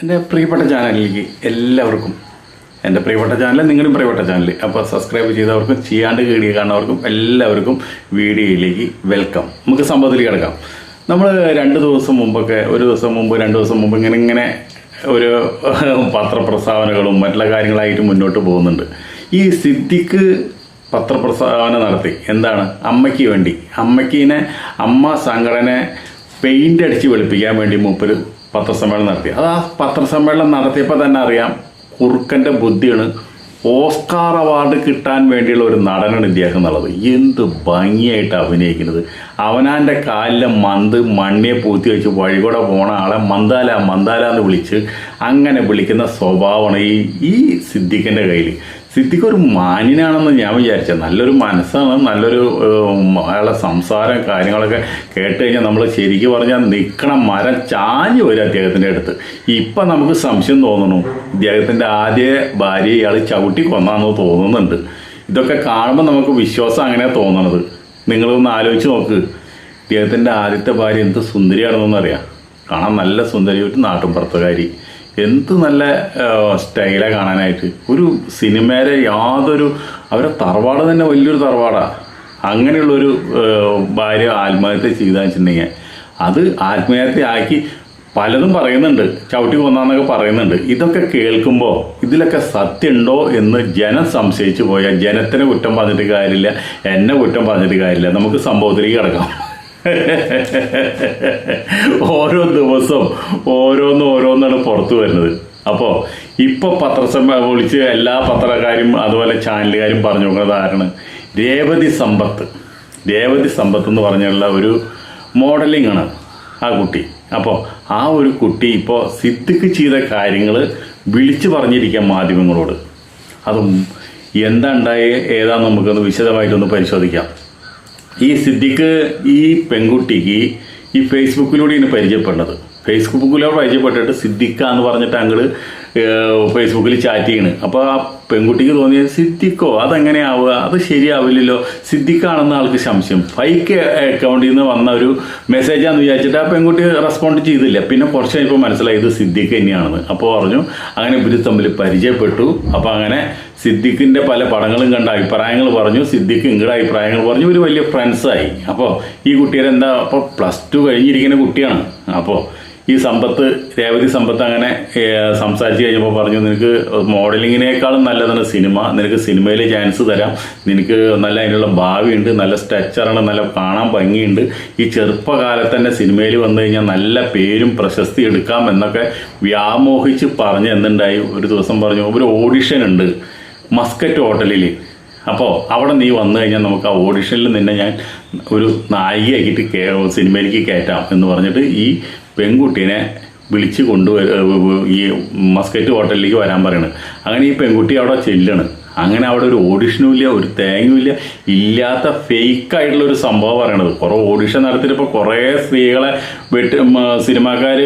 എന്റെ പ്രിയപ്പെട്ട ചാനലിലേക്ക് എല്ലാവർക്കും എന്റെ പ്രിയപ്പെട്ട ചാനൽ നിങ്ങളും പ്രിയപ്പെട്ട ചാനൽ അപ്പോൾ സബ്സ്ക്രൈബ് ചെയ്തവർക്കും ചെയ്യാണ്ട് വീഡിയോ കാണുന്നവർക്കും എല്ലാവർക്കും വീഡിയോയിലേക്ക് വെൽക്കം നമുക്ക് സംഭവത്തിൽ കിടക്കാം. നമ്മൾ രണ്ട് ദിവസം മുമ്പൊക്കെ ഒരു ദിവസം മുമ്പ് രണ്ട് ദിവസം മുമ്പ് ഇങ്ങനെ ഇങ്ങനെ ഒരു പത്രപ്രസ്താവനകളും മറ്റുള്ള കാര്യങ്ങളായിട്ട് മുന്നോട്ട് പോകുന്നുണ്ട്. ഈ സിദ്ദിഖ് പത്രപ്രസ്താവന നടത്തി. എന്താണ്? അമ്മയ്ക്ക് വേണ്ടി. അമ്മയ്ക്കിനെ അമ്മ സംഘടന പെയിന്റ് അടിച്ച് വെളുപ്പിക്കാൻ വേണ്ടി മൂപ്പര് പത്രസമ്മേളനം നടത്തി. അത് ആ പത്രസമ്മേളനം നടത്തിയപ്പോൾ തന്നെ അറിയാം കുറുക്കന്റെ ബുദ്ധിയാണ് ഓസ്കാർ അവാർഡ് കിട്ടാൻ വേണ്ടിയുള്ള ഒരു നടനാണ് ഇദ്ദേഹം എന്നുള്ളത്. എന്ത് ഭംഗിയായിട്ട് അഭിനയിക്കുന്നത്. അവനാന്റെ കാലിലെ മന്ത് മണ്ണിയെ പൂത്തി വെച്ച് വഴികൂടെ പോണ ആളെ മന്ദാല മന്ദാല എന്ന് വിളിച്ച് അങ്ങനെ വിളിക്കുന്ന സ്വഭാവമാണ് ഈ ഈ സിദ്ദിഖിന്റെ കയ്യിൽ സിദ്ദിഖ് ഒരു മാന്യനാണെന്ന് ഞാൻ വിചാരിച്ചത് നല്ലൊരു മനസ്സാണ് നല്ലൊരു അയാളെ സംസാരം കാര്യങ്ങളൊക്കെ കേട്ട് കഴിഞ്ഞാൽ നമ്മൾ ശരിക്കും പറഞ്ഞാൽ നിൽക്കണ മരം ചാഞ്ഞു വരും അദ്ദേഹത്തിന്റെ അടുത്ത്. ഇപ്പം നമുക്ക് സംശയം തോന്നുന്നു അദ്ദേഹത്തിന്റെ ആദ്യ ഭാര്യ ഇയാൾ ചവിട്ടി കൊന്നാന്ന് തോന്നുന്നുണ്ട്. ഇതൊക്കെ കാണുമ്പോൾ നമുക്ക് വിശ്വാസം അങ്ങനെ തോന്നണത്. നിങ്ങളൊന്ന് ആലോചിച്ച് നോക്ക്. ഇദ്ദേഹത്തിന്റെ ആദ്യത്തെ ഭാര്യ എന്ത് സുന്ദരിയാണെന്നൊന്നും അറിയാം. കാണാൻ നല്ല സുന്ദരി ഒരു നാട്ടുംപുറത്തുകാരി എന്ത് നല്ല സ്റ്റൈലാണ് കാണാനായിട്ട്. ഒരു സിനിമയിലെ യാതൊരു അവരെ തറവാട് തന്നെ വലിയൊരു തറവാടാണ് അങ്ങനെയുള്ളൊരു ഭാര്യ ആത്മഹത്യ ചെയ്താന്ന് വെച്ചിട്ടുണ്ടെങ്കിൽ അത് ആത്മഹത്യ ആക്കി പലതും പറയുന്നുണ്ട്. ചവിട്ടി കൊന്നാന്നൊക്കെ പറയുന്നുണ്ട്. ഇതൊക്കെ കേൾക്കുമ്പോൾ ഇതിലൊക്കെ സത്യമുണ്ടോ എന്ന് ജനം സംശയിച്ചു പോയാൽ ജനത്തിനെ കുറ്റം പറഞ്ഞിട്ട് കാര്യമില്ല. എന്നെ കുറ്റം പറഞ്ഞിട്ട് കാര്യമില്ല. നമുക്ക് സംഭവത്തിലേക്ക് കിടക്കാം. ഓരോ ദിവസവും ഓരോന്ന് ഓരോന്നാണ് പുറത്തു വരുന്നത്. അപ്പോൾ ഇപ്പോൾ പത്രസമ്മ വിളിച്ച് എല്ലാ പത്രക്കാരും അതുപോലെ ചാനലുകാരും പറഞ്ഞു നോക്കുന്നത് ആരാണ്? രേവതി സമ്പത്ത്. രേവതി സമ്പത്ത് എന്ന് പറഞ്ഞുള്ള ഒരു മോഡലിംഗ് ആണ് ആ കുട്ടി. അപ്പോൾ ആ ഒരു കുട്ടി ഇപ്പോൾ സിദ്ധിക്ക് ചെയ്ത കാര്യങ്ങൾ വിളിച്ചു പറഞ്ഞിരിക്കാം മാധ്യമങ്ങളോട്. അതും എന്താ ഉണ്ടായ ഏതാന്ന് നമുക്കൊന്ന് വിശദമായിട്ടൊന്ന് പരിശോധിക്കാം. ഈ സിദ്ദിഖ് ഈ പെൺകുട്ടിക്ക് ഈ ഫേസ്ബുക്കിലൂടെയാണ് പരിചയപ്പെടുന്നത് ഫേസ്ബുക്കിലൂടെ പരിചയപ്പെട്ടിട്ട് സിദ്ദിഖ എന്ന് പറഞ്ഞിട്ട് അങ്ങോട്ട് ഫേസ്ബുക്കിൽ ചാറ്റ് ചെയ്യണ്. അപ്പോൾ ആ പെൺകുട്ടിക്ക് തോന്നിയത് സിദ്ദിഖോ അതെങ്ങനെയാവുക? അത് ശരിയാവില്ലല്ലോ. സിദ്ദിഖാണെന്ന് ആൾക്ക് സംശയം. ഫൈക്ക് അക്കൗണ്ടിൽ നിന്ന് വന്ന ഒരു മെസ്സേജാന്ന് വിചാരിച്ചിട്ട് ആ പെൺകുട്ടി റെസ്പോണ്ട് ചെയ്തില്ല. പിന്നെ കുറച്ച് കഴിഞ്ഞപ്പോൾ മനസ്സിലായി ഇത് സിദ്ദിഖ് തന്നെയാണെന്ന്. അപ്പോൾ പറഞ്ഞു അങ്ങനെ ഇവർ തമ്മിൽ പരിചയപ്പെട്ടു. അപ്പോൾ അങ്ങനെ സിദ്ദിഖിന്റെ പല പടങ്ങളും കണ്ട അഭിപ്രായങ്ങൾ പറഞ്ഞു. സിദ്ദിഖ് ഇങ്ങടെ അഭിപ്രായങ്ങൾ പറഞ്ഞു. ഒരു വലിയ ഫ്രണ്ട്സായി അപ്പോൾ ഈ കുട്ടിയുടെ എന്താ അപ്പോൾ പ്ലസ് ടു കഴിഞ്ഞിരിക്കുന്ന കുട്ടിയാണ്. അപ്പോൾ ഈ സമ്പത്ത് രേവതി സമ്പത്ത് അങ്ങനെ സംസാരിച്ച് കഴിഞ്ഞപ്പോൾ പറഞ്ഞു നിനക്ക് മോഡലിങ്ങിനേക്കാളും നല്ലതാണ് സിനിമ. നിനക്ക് സിനിമയിൽ ചാൻസ് തരാം. നിനക്ക് നല്ല അതിനുള്ള ഭാവിയുണ്ട്. നല്ല സ്ട്രക്ചറാണ് നല്ല കാണാൻ ഭംഗിയുണ്ട്. ഈ ചെറുപ്പകാലത്ത് തന്നെ സിനിമയിൽ വന്നു കഴിഞ്ഞാൽ നല്ല പേരും പ്രശസ്തി എടുക്കാം എന്നൊക്കെ വ്യാമോഹിച്ച് പറഞ്ഞ് എന്തുണ്ടായി? ഒരു ദിവസം പറഞ്ഞു ഒരു ഓഡിഷൻ ഉണ്ട്. മസ്കറ്റ് ഹോട്ടലിൽ അപ്പോൾ അവിടെ നീ വന്നു കഴിഞ്ഞാൽ നമുക്ക് ആ ഓഡിഷനിൽ നിന്നെ ഞാൻ ഒരു നായികയാക്കിയിട്ട് സിനിമയിലേക്ക് കയറ്റാം എന്ന് പറഞ്ഞിട്ട് ഈ പെൺകുട്ടീനെ വിളിച്ച് കൊണ്ടുവര ഈ മസ്കറ്റ് ഹോട്ടലിലേക്ക് വരാൻ പറയണ്. അങ്ങനെ ഈ പെൺകുട്ടി അവിടെ ചെല്ലണം. അങ്ങനെ അവിടെ ഒരു ഓഡിഷനും ഇല്ല ഒരു തേങ്ങയും ഇല്ല. ഇല്ലാത്ത ഫേക്ക് ആയിട്ടുള്ള ഒരു സംഭവം പറയണത്. കുറേ ഓഡിഷൻ നടത്തിയപ്പോൾ കുറേ സ്ത്രീകളെ വെട്ട് സിനിമാക്കാർ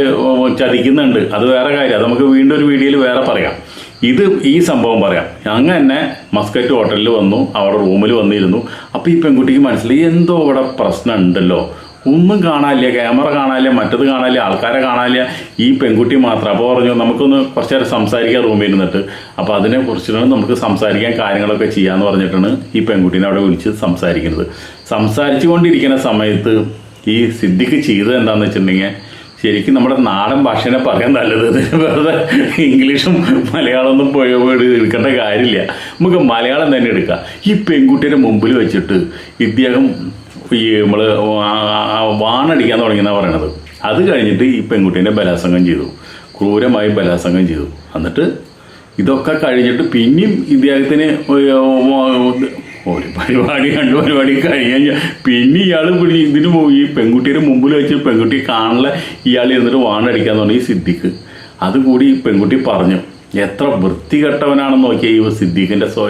ചതിക്കുന്നുണ്ട്. അത് വേറെ കാര്യം. അത് നമുക്ക് വീണ്ടും ഒരു വീഡിയോയിൽ വേറെ പറയാം. ഇത് ഈ സംഭവം പറയാം. അങ്ങനെ തന്നെ മസ്കറ്റ് ഹോട്ടലിൽ വന്നു അവിടെ റൂമിൽ വന്നിരുന്നു. അപ്പോൾ ഈ പെൺകുട്ടിക്ക് മനസ്സിലായി എന്തോ അവിടെ പ്രശ്നം ഉണ്ടല്ലോ ഒന്നും കാണാനില്ല ക്യാമറ കാണാനില്ല മറ്റത് കാണാനില്ല ആൾക്കാരെ കാണാനില്ല. ഈ പെൺകുട്ടി മാത്രം. അപ്പോൾ പറഞ്ഞു നമുക്കൊന്ന് കുറച്ച് നേരം സംസാരിക്കാൻ റൂമിൽ ഇരുന്നിട്ട്. അപ്പോൾ അതിനെ കുറിച്ചിട്ടാണ് നമുക്ക് സംസാരിക്കാൻ കാര്യങ്ങളൊക്കെ ചെയ്യാന്ന് പറഞ്ഞിട്ടാണ് ഈ പെൺകുട്ടീനെ അവിടെ വിളിച്ച് സംസാരിക്കുന്നത്. സംസാരിച്ചു കൊണ്ടിരിക്കുന്ന സമയത്ത് ഈ സിദ്ദിഖ് ചെയ്തത് എന്താണെന്ന് വെച്ചിട്ടുണ്ടെങ്കിൽ ശരിക്കും നമ്മുടെ നാടൻ ഭാഷേനെ പറയാൻ നല്ലത്. വേറെ വെറുതെ ഇംഗ്ലീഷും മലയാളമൊന്നും പോയി എടുക്കേണ്ട കാര്യമില്ല. നമുക്ക് മലയാളം തന്നെ എടുക്കാം. ഈ പെൺകുട്ടിയുടെ മുമ്പിൽ വെച്ചിട്ട് ഇദ്ദേഹം ഈ നമ്മൾ വാണടിക്കാൻ തുടങ്ങിയെന്നാണ് പറയണത്. അത് കഴിഞ്ഞിട്ട് ഈ പെൺകുട്ടീനെ ബലാസംഗം ചെയ്തു. ക്രൂരമായി ബലാസംഗം ചെയ്തു. എന്നിട്ട് ഇതൊക്കെ കഴിഞ്ഞിട്ട് പിന്നെയും ഇദ്ദേഹത്തിന് ഒരു പരിപാടി രണ്ട് പരിപാടി കഴിഞ്ഞാൽ പിന്നെ ഇയാൾ പിടി ഇതിന് പോയി പെൺകുട്ടിയുടെ മുമ്പിൽ വെച്ച് പെൺകുട്ടി കാണില്ല ഇയാൾ ഇരുന്നിട്ട് വാണടിക്കാൻ തുടങ്ങി സിദ്ദിഖ്. അതുകൂടി ഈ പെൺകുട്ടി പറഞ്ഞു. എത്ര വൃത്തികെട്ടവനാണെന്ന് നോക്കിയ ഈ സിദ്ദീഖിന്റെ സ്വ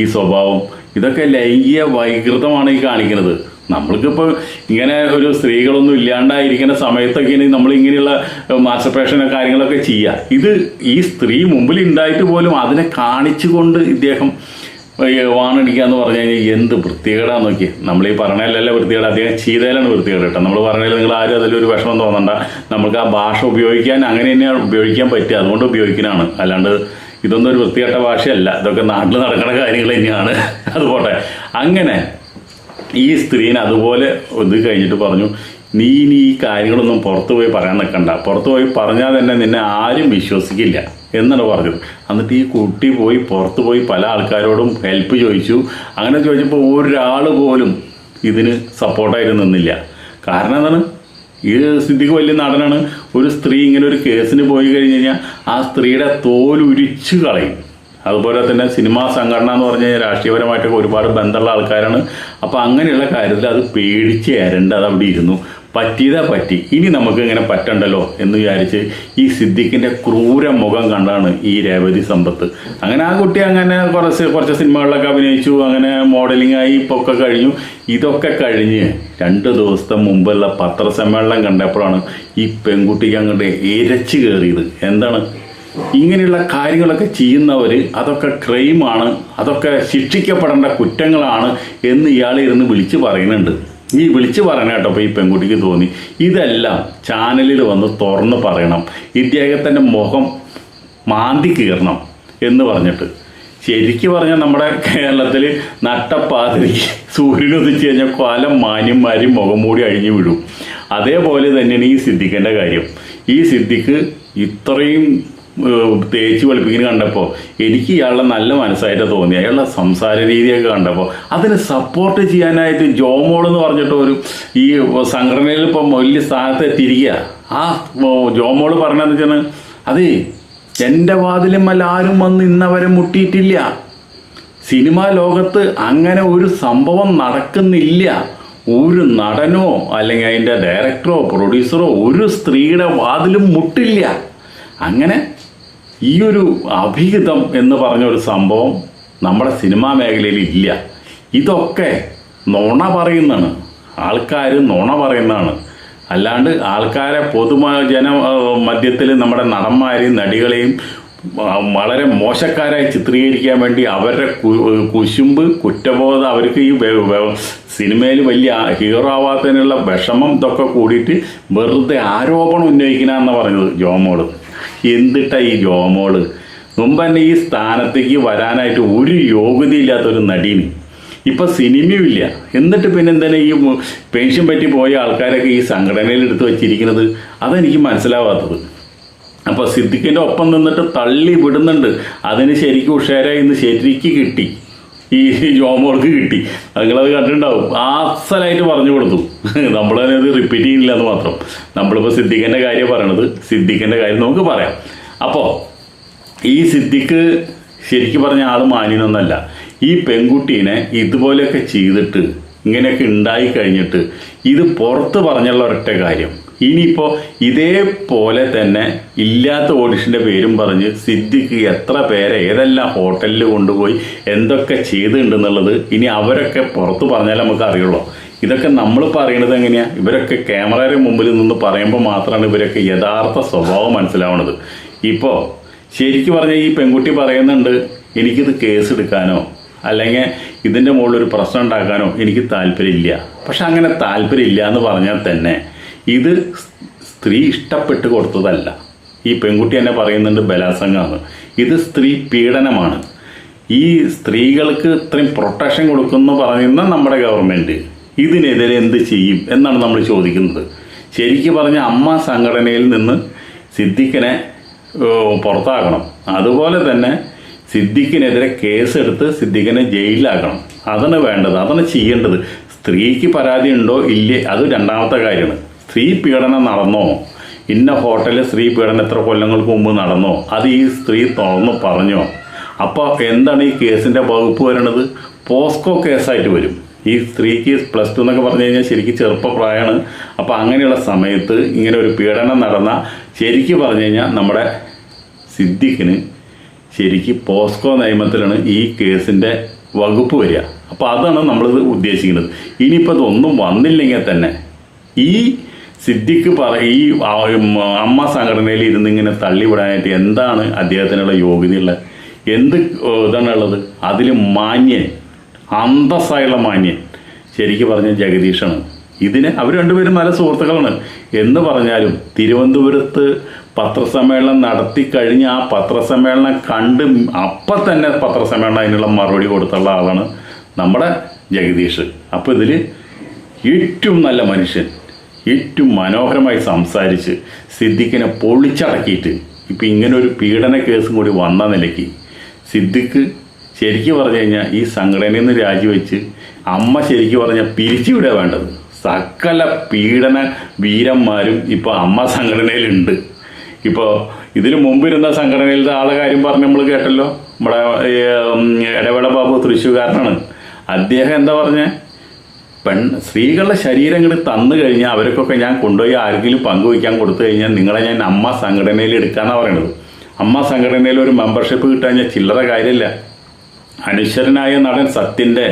ഈ സ്വഭാവം. ഇതൊക്കെ ലൈംഗിക വൈകൃതമാണ് ഈ കാണിക്കുന്നത്. നമ്മൾക്കിപ്പോൾ ഇങ്ങനെ ഒരു സ്ത്രീകളൊന്നും ഇല്ലാണ്ടായിരിക്കുന്ന സമയത്തൊക്കെ ഇനി നമ്മൾ ഇങ്ങനെയുള്ള മാസ്റ്റർപേഷനോ കാര്യങ്ങളൊക്കെ ചെയ്യുക ഇത് ഈ സ്ത്രീ മുമ്പിൽ ഉണ്ടായിട്ട് പോലും അതിനെ കാണിച്ചുകൊണ്ട് ഇദ്ദേഹം വാണടിക്കുക എന്ന് പറഞ്ഞു കഴിഞ്ഞാൽ എന്ത് വൃത്തികേടാ നോക്കി നമ്മൾ ഈ പറഞ്ഞതിലല്ല വൃത്തികേട്. അദ്ദേഹം ചെയ്തതിലാണ് വൃത്തികേട് കേട്ടോ. നമ്മൾ പറഞ്ഞതിൽ നിങ്ങൾ ആരും അതിലൊരു വിഷമം തോന്നണ്ട. നമുക്ക് ആ ഭാഷ ഉപയോഗിക്കാൻ അങ്ങനെ തന്നെയാണ് ഉപയോഗിക്കാൻ പറ്റുക. അതുകൊണ്ട് ഉപയോഗിക്കുന്നതാണ്. അല്ലാണ്ട് ഇതൊന്നും ഒരു വൃത്തികെട്ട ഭാഷയല്ല. ഇതൊക്കെ നാട്ടിൽ നടക്കുന്ന കാര്യങ്ങൾ തന്നെയാണ്. അതുപോട്ടെ അങ്ങനെ ഈ സ്ത്രീനെ അതുപോലെ ഇത് കഴിഞ്ഞിട്ട് പറഞ്ഞു നീ ഇനി ഈ കാര്യങ്ങളൊന്നും പുറത്തു പോയി പറയാൻ നിൽക്കണ്ട പുറത്തു പോയി പറഞ്ഞാൽ തന്നെ നിന്നെ ആരും വിശ്വസിക്കില്ല. എന്നാണ് പറഞ്ഞത്. എന്നിട്ട് ഈ കുട്ടി പോയി പുറത്ത് പോയി പല ആൾക്കാരോടും ഹെൽപ്പ് ചോദിച്ചു. അങ്ങനെ ചോദിച്ചപ്പോൾ ഒരാൾ പോലും ഇതിന് സപ്പോർട്ടായിട്ട് നിന്നില്ല. കാരണം എന്താണ്? ഈ സ്ഥിതിക്ക് വലിയ നടനാണ്. ഒരു സ്ത്രീ ഇങ്ങനെ ഒരു കേസിന് പോയി കഴിഞ്ഞ് കഴിഞ്ഞാൽ ആ സ്ത്രീയുടെ തോൽ ഉരിച്ചു കളയും. അതുപോലെ തന്നെ സിനിമാ സംഘടന എന്ന് പറഞ്ഞാൽ രാഷ്ട്രീയപരമായിട്ടൊക്കെ ഒരുപാട് ബന്ധമുള്ള ആൾക്കാരാണ്. അപ്പോൾ അങ്ങനെയുള്ള കാര്യത്തിൽ അത് പേടിച്ച് ഏരണ്ട അത് അവിടെ ഇരുന്നു. പറ്റിയതാ പറ്റി. ഇനി നമുക്ക് ഇങ്ങനെ പറ്റണ്ടല്ലോ എന്ന് വിചാരിച്ച് ഈ സിദ്ദിഖിന്റെ ക്രൂര മുഖം കണ്ടാണ് ഈ രേവതി സമ്പത്ത്. അങ്ങനെ ആ കുട്ടി അങ്ങനെ കുറച്ച് കുറച്ച് സിനിമകളിലൊക്കെ അഭിനയിച്ചു അങ്ങനെ മോഡലിംഗ് ആയി ഇപ്പോൾ ഒക്കെ കഴിഞ്ഞു. ഇതൊക്കെ കഴിഞ്ഞ് രണ്ട് ദിവസത്തെ മുമ്പുള്ള പത്രസമ്മേളനം കണ്ടപ്പോഴാണ് ഈ പെൺകുട്ടിക്ക് അങ്ങോട്ട് ഇരച്ചു കയറിയത്. എന്താണ്? ഇങ്ങനെയുള്ള കാര്യങ്ങളൊക്കെ ചെയ്യുന്നവർ അതൊക്കെ ക്രൈമാണ് അതൊക്കെ ശിക്ഷിക്കപ്പെടേണ്ട കുറ്റങ്ങളാണ് എന്ന് ഇയാൾ ഇരുന്ന് വിളിച്ചു പറയുന്നുണ്ട്. ഈ വിളിച്ചു പറയണ കേട്ടപ്പോൾ ഈ പെൺകുട്ടിക്ക് തോന്നി. ഇതെല്ലാം ചാനലിൽ വന്ന് തുറന്ന് പറയണം. ഇദ്ദേഹത്തിന്റെ മുഖം മാന്തി കീറണം എന്ന് പറഞ്ഞിട്ട്. ശരിക്കും പറഞ്ഞാൽ നമ്മുടെ കേരളത്തിൽ നട്ടപ്പാതിരി സൂര്യൻ ഉദിച്ചു കഴിഞ്ഞാൽ കൊലം മാന്യന്മാരും മുഖം മൂടി അഴിഞ്ഞു വിടും. അതേപോലെ തന്നെയാണ് ഈ സിദ്ധിക്കേണ്ട കാര്യം. ഈ സിദ്ധിക്ക് ഇത്രയും തേച്ച് വെളുപ്പിക്കുന്ന കണ്ടപ്പോൾ എനിക്ക് ഇയാളുടെ നല്ല മനസ്സായിട്ട് തോന്നി. അയാളുടെ സംസാര രീതിയൊക്കെ കണ്ടപ്പോൾ അതിന് സപ്പോർട്ട് ചെയ്യാനായിട്ട് ജോമോൾ എന്ന് പറഞ്ഞിട്ട് ഒരു ഈ സംഘടനയിൽ ഇപ്പം വലിയ സ്ഥാനത്ത് എത്തിയിരിക്കുക. ആ ജോമോൾ പറഞ്ഞതെന്ന് വെച്ചാൽ അതേ എന്റെ വാതിലും ആരും വന്ന് ഇന്നവരെ മുട്ടിയിട്ടില്ല. സിനിമാ ലോകത്ത് അങ്ങനെ ഒരു സംഭവം നടക്കുന്നില്ല. ഒരു നടനോ അല്ലെങ്കിൽ അതിന്റെ ഡയറക്ടറോ പ്രൊഡ്യൂസറോ ഒരു സ്ത്രീയുടെ വാതിലും മുട്ടില്ല. അങ്ങനെ ഈ ഒരു അഭിഹിതം എന്ന് പറഞ്ഞ ഒരു സംഭവം നമ്മുടെ സിനിമാ മേഖലയിൽ ഇല്ല. ഇതൊക്കെ നുണ പറയുന്നതാണ്. ആൾക്കാർ നുണ പറയുന്നതാണ്. അല്ലാണ്ട് ആൾക്കാരെ പൊതുജന മധ്യത്തിൽ നമ്മുടെ നടന്മാരെയും നടികളെയും വളരെ മോശക്കാരായി ചിത്രീകരിക്കാൻ വേണ്ടി അവരുടെ കുശുമ്പ് കുറ്റബോധം അവർക്ക് ഈ സിനിമയിൽ വലിയ ഹീറോ ആവാത്തതിനുള്ള വിഷമം ഇതൊക്കെ കൂടിയിട്ട് വെറുതെ ആരോപണം ഉന്നയിക്കണമെന്ന് പറഞ്ഞത് ജോമോൾ. എന്തിട്ടാ ഈ ജോമോൾ മുമ്പ് തന്നെ ഈ സ്ഥാനത്തേക്ക് വരാനായിട്ട് ഒരു യോഗ്യതയില്ലാത്ത ഒരു നടീന്. ഇപ്പം സിനിമയും ഇല്ല എന്നിട്ട് പിന്നെ എന്താണ് ഈ പെൻഷൻ പറ്റി പോയ ആൾക്കാരൊക്കെ ഈ സംഘടനയിൽ എടുത്ത് വച്ചിരിക്കുന്നത്? അതെനിക്ക് മനസ്സിലാവാത്തത്. അപ്പോൾ സിദ്ദിഖിന്റെ ഒപ്പം നിന്നിട്ട് തള്ളി വിടുന്നുണ്ട്. അതിന് ശരിക്കും ഉഷാരായി ഇന്ന് ശരിക്ക് കിട്ടി. ഈ ജോമോൾക്ക് കിട്ടി. നിങ്ങളത് കണ്ടിട്ടുണ്ടാവും. ആസലായിട്ട് പറഞ്ഞു കൊടുത്തു. നമ്മൾ തന്നെ അത് റിപ്പീറ്റ് ചെയ്യുന്നില്ല എന്ന് മാത്രം. നമ്മളിപ്പോൾ സിദ്ദിഖിന്റെ കാര്യം പറയണത് സിദ്ദിഖിന്റെ കാര്യം നമുക്ക് പറയാം. അപ്പോൾ ഈ സിദ്ദിഖ് ശരിക്കും പറഞ്ഞ ആൾ മാന്യനൊന്നല്ല. ഈ പെൺകുട്ടീനെ ഇതുപോലെയൊക്കെ ചെയ്തിട്ട് ഇങ്ങനെയൊക്കെ ഉണ്ടായി കഴിഞ്ഞിട്ട് ഇത് പുറത്ത് പറഞ്ഞുള്ള ഒരൊറ്റ കാര്യം. ഇനിയിപ്പോൾ ഇതേപോലെ തന്നെ ഇല്ലാത്ത ഓഡിഷന്റെ പേരും പറഞ്ഞ് സിദ്ദിഖ് എത്ര പേരെ ഏതെല്ലാം ഹോട്ടലിൽ കൊണ്ടുപോയി എന്തൊക്കെ ചെയ്തിട്ടുണ്ടെന്നുള്ളത് ഇനി അവരൊക്കെ പുറത്ത് പറഞ്ഞാലേ നമുക്ക് അറിയുള്ളൂ. ഇതൊക്കെ നമ്മൾ പറയുന്നത് എങ്ങനെയാണ് ഇവരൊക്കെ ക്യാമറയുടെ മുമ്പിൽ നിന്ന് പറയുമ്പോൾ മാത്രമാണ് ഇവരൊക്കെ യഥാർത്ഥ സ്വഭാവം മനസ്സിലാവുന്നത് ഇപ്പോൾ ശരിക്കും പറഞ്ഞാൽ ഈ പെൺകുട്ടി പറയുന്നുണ്ട് എനിക്കിത് കേസ് എടുക്കാനോ അല്ലെങ്കിൽ ഇതിന്റെ മുകളിൽ ഒരു പ്രശ്നം ഉണ്ടാക്കാനോ എനിക്ക് താല്പര്യമില്ല. പക്ഷെ അങ്ങനെ താല്പര്യമില്ല എന്ന് പറഞ്ഞാൽ തന്നെ ഇത് സ്ത്രീ ഇഷ്ടപ്പെട്ട് കൊടുത്തതല്ല. ഈ പെൺകുട്ടി തന്നെ പറയുന്നുണ്ട് ബലാത്സംഗമാണ്. ഇത് സ്ത്രീ പീഡനമാണ്. ഈ സ്ത്രീകൾക്ക് ഇത്രയും പ്രൊട്ടക്ഷൻ കൊടുക്കുന്ന പറയുന്ന നമ്മുടെ ഗവൺമെന്റ് ഇതിനെതിരെ എന്ത് ചെയ്യും എന്നാണ് നമ്മൾ ചോദിക്കുന്നത്. ശരിക്കും പറഞ്ഞ അമ്മ സംഘടനയിൽ നിന്ന് സിദ്ദിഖിനെ പുറത്താക്കണം അതുപോലെ തന്നെ സിദ്ദിഖിനെതിരെ കേസെടുത്ത് സിദ്ദിഖിനെ ജയിലിലാക്കണം. അതാണ് വേണ്ടത്. അതാണ് ചെയ്യേണ്ടത്. സ്ത്രീക്ക് പരാതി ഉണ്ടോ? ഇല്ലേ? അത് രണ്ടാമത്തെ കാര്യമാണ്. സ്ത്രീ പീഡനം നടന്നോ? ഇന്ന ഹോട്ടലിൽ സ്ത്രീ പീഡനം എത്ര കൊല്ലങ്ങൾക്ക് മുമ്പ് നടന്നോ? അത് ഈ സ്ത്രീ തുറന്ന് പറഞ്ഞോ? അപ്പോൾ എന്താണ് ഈ കേസിന്റെ വകുപ്പ് വരണത്? പോസ്കോ കേസായിട്ട് വരും. ഈ സ്ത്രീക്ക് പ്ലസ് ടു എന്നൊക്കെ പറഞ്ഞു കഴിഞ്ഞാൽ ശരിക്കും ചെറുപ്പപ്രായമാണ്. അപ്പോൾ അങ്ങനെയുള്ള സമയത്ത് ഇങ്ങനെ ഒരു പീഡനം നടന്ന ശരിക്കും പറഞ്ഞു കഴിഞ്ഞാൽ നമ്മുടെ സിദ്ദിഖിന് ശരിക്കും പോസ്കോ നിയമത്തിലാണ് ഈ കേസിന്റെ വകുപ്പ് വരിക. അപ്പോൾ അതാണ് നമ്മളിത് ഉദ്ദേശിക്കുന്നത്. ഇനിയിപ്പോൾ ഇതൊന്നും വന്നില്ലെങ്കിൽ തന്നെ ഈ സിദ്ദിഖ് പറ ഈ അമ്മ സംഘടനയിൽ ഇരുന്ന് ഇങ്ങനെ തള്ളിവിടാനായിട്ട് എന്താണ് അദ്ദേഹത്തിനുള്ള യോഗ്യതയുള്ള എന്ത് ഇതാണുള്ളത്? അതിൽ മാന്യൻ അന്തസ്സായുള്ള മാന്യൻ. ശരിക്കും പറഞ്ഞ ജഗദീഷാണ്. ഇതിന് അവർ രണ്ടുപേരും നല്ല സുഹൃത്തുക്കളാണ്. എന്ന് പറഞ്ഞാലും തിരുവനന്തപുരത്ത് പത്രസമ്മേളനം നടത്തി കഴിഞ്ഞ് ആ പത്രസമ്മേളനം കണ്ട് അപ്പം തന്നെ പത്രസമ്മേളനം അതിനുള്ള മറുപടി കൊടുത്തുള്ള ആളാണ് നമ്മുടെ ജഗദീഷ്. അപ്പോൾ ഇതിൽ ഏറ്റവും നല്ല മനുഷ്യൻ ഏറ്റവും മനോഹരമായി സംസാരിച്ച് സിദ്ദിഖിനെ പൊളിച്ചടക്കിയിട്ട് ഇപ്പം ഇങ്ങനെ ഒരു പീഡന കേസും കൂടി വന്ന നിലയ്ക്ക് സിദ്ദിഖ് ശരിക്കും പറഞ്ഞു കഴിഞ്ഞാൽ ഈ സംഘടനയിൽ നിന്ന് രാജിവെച്ച് അമ്മ ശരിക്കും പറഞ്ഞാൽ പിരിച്ചുവിടുക വേണ്ടത്. സകല പീഡന വീരന്മാരും ഇപ്പോൾ അമ്മ സംഘടനയിലുണ്ട്. ഇപ്പോൾ ഇതിനു മുമ്പിരുന്ന സംഘടനയിലത്തെ ആളെ കാര്യം പറഞ്ഞ് നമ്മൾ കേട്ടല്ലോ. നമ്മുടെ ഇടവേള ബാബു തൃശ്ശൂർകാരനാണ്. അദ്ദേഹം എന്താ പറഞ്ഞേ? പെൺ സ്ത്രീകളുടെ ശരീരം ഇങ്ങോട്ട് തന്നു കഴിഞ്ഞാൽ അവർക്കൊക്കെ ഞാൻ കൊണ്ടുപോയി ആർക്കെങ്കിലും പങ്കുവയ്ക്കാൻ കൊടുത്തു കഴിഞ്ഞാൽ നിങ്ങളെ ഞാൻ അമ്മ സംഘടനയിൽ എടുക്കാന്നാണ് പറയണത്. അമ്മ സംഘടനയിൽ ഒരു മെമ്പർഷിപ്പ് കിട്ടാൻ ഞാൻ ചില്ലറ കാര്യമില്ല അനശ്വരനായ നടൻ സത്യന്റെ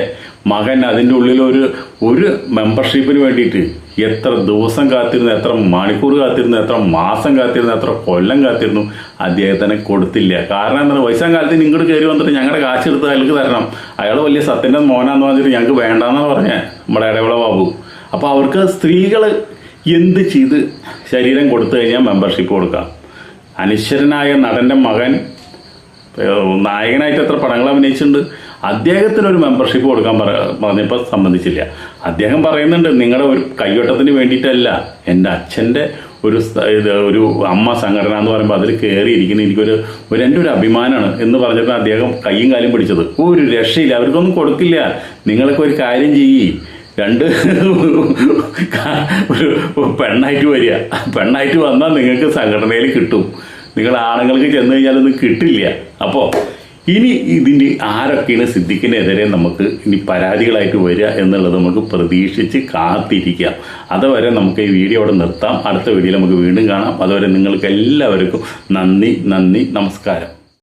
മകൻ അതിന്റെ ഉള്ളിൽ ഒരു ഒരു മെമ്പർഷിപ്പിന് വേണ്ടിയിട്ട് എത്ര ദിവസം കാത്തിരുന്നു എത്ര മണിക്കൂർ കാത്തിരുന്നു എത്ര മാസം കാത്തിരുന്നു എത്ര കൊല്ലം കാത്തിരുന്നു അദ്ദേഹത്തിന് കൊടുത്തില്ല. കാരണം എന്താണ് വയസ്സാം കാലത്ത് ഇങ്ങോട്ട് കയറി വന്നിട്ട് ഞങ്ങളുടെ കാശ് എടുത്ത് അയാൾക്ക് തരണം. അയാൾ വലിയ സത്യന്റെ മോനാന്ന് പറഞ്ഞിട്ട് ഞങ്ങൾക്ക് വേണ്ടാന്നാണ് പറഞ്ഞത് നമ്മുടെ ബാബു. അപ്പോൾ അവർക്ക് സ്ത്രീകൾ എന്ത് ചെയ്ത് ശരീരം കൊടുത്തു കഴിഞ്ഞാൽ മെമ്പർഷിപ്പ് കൊടുക്കാം. അനശ്വരനായ നടന്റെ മകൻ നായകനായിട്ട് എത്ര പടങ്ങൾ അഭിനയിച്ചിട്ടുണ്ട്. അദ്ദേഹത്തിന് ഒരു മെമ്പർഷിപ്പ് കൊടുക്കാൻ പറ പറഞ്ഞപ്പോൾ സംബന്ധിച്ചില്ല. അദ്ദേഹം പറയുന്നുണ്ട് നിങ്ങളുടെ ഒരു കൈവട്ടത്തിന് വേണ്ടിയിട്ടല്ല എന്റെ അച്ഛന്റെ ഒരു ഇത് ഒരു അമ്മ സംഘടന എന്ന് പറയുമ്പോൾ അതിൽ കയറിയിരിക്കുന്ന എനിക്കൊരു ഒരു എന്റെ ഒരു അഭിമാനമാണ് എന്ന് പറഞ്ഞിട്ട് അദ്ദേഹം കൈയും കാലും പിടിച്ചത്. ഒരു രക്ഷയില്ല അവർക്കൊന്നും കൊടുക്കില്ല. നിങ്ങളൊക്കെ ഒരു കാര്യം ചെയ്യ്. രണ്ട് ഒരു പെണ്ണായിട്ട് വരിക. പെണ്ണായിട്ട് വന്നാൽ നിങ്ങൾക്ക് സംഘടനയിൽ കിട്ടും. നിങ്ങൾ ആണുങ്ങൾക്ക് ചെന്ന് കഴിഞ്ഞാലൊന്നും കിട്ടില്ല. അപ്പോൾ ഇനി ഇതിന്റെ ആരൊക്കെയാണ് സിദ്ദിഖിനെതിരെ നമുക്ക് ഇനി പരാതികളായിട്ട് വരിക എന്നുള്ളത് നമുക്ക് പ്രതീക്ഷിച്ച് കാത്തിരിക്കാം അതുവരെ നമുക്ക് ഈ വീഡിയോ അവിടെ നിർത്താം. അടുത്ത വീഡിയോയിൽ നമുക്ക് വീണ്ടും കാണാം. അതുവരെ നിങ്ങൾക്ക് എല്ലാവർക്കും നന്ദി നന്ദി നമസ്കാരം.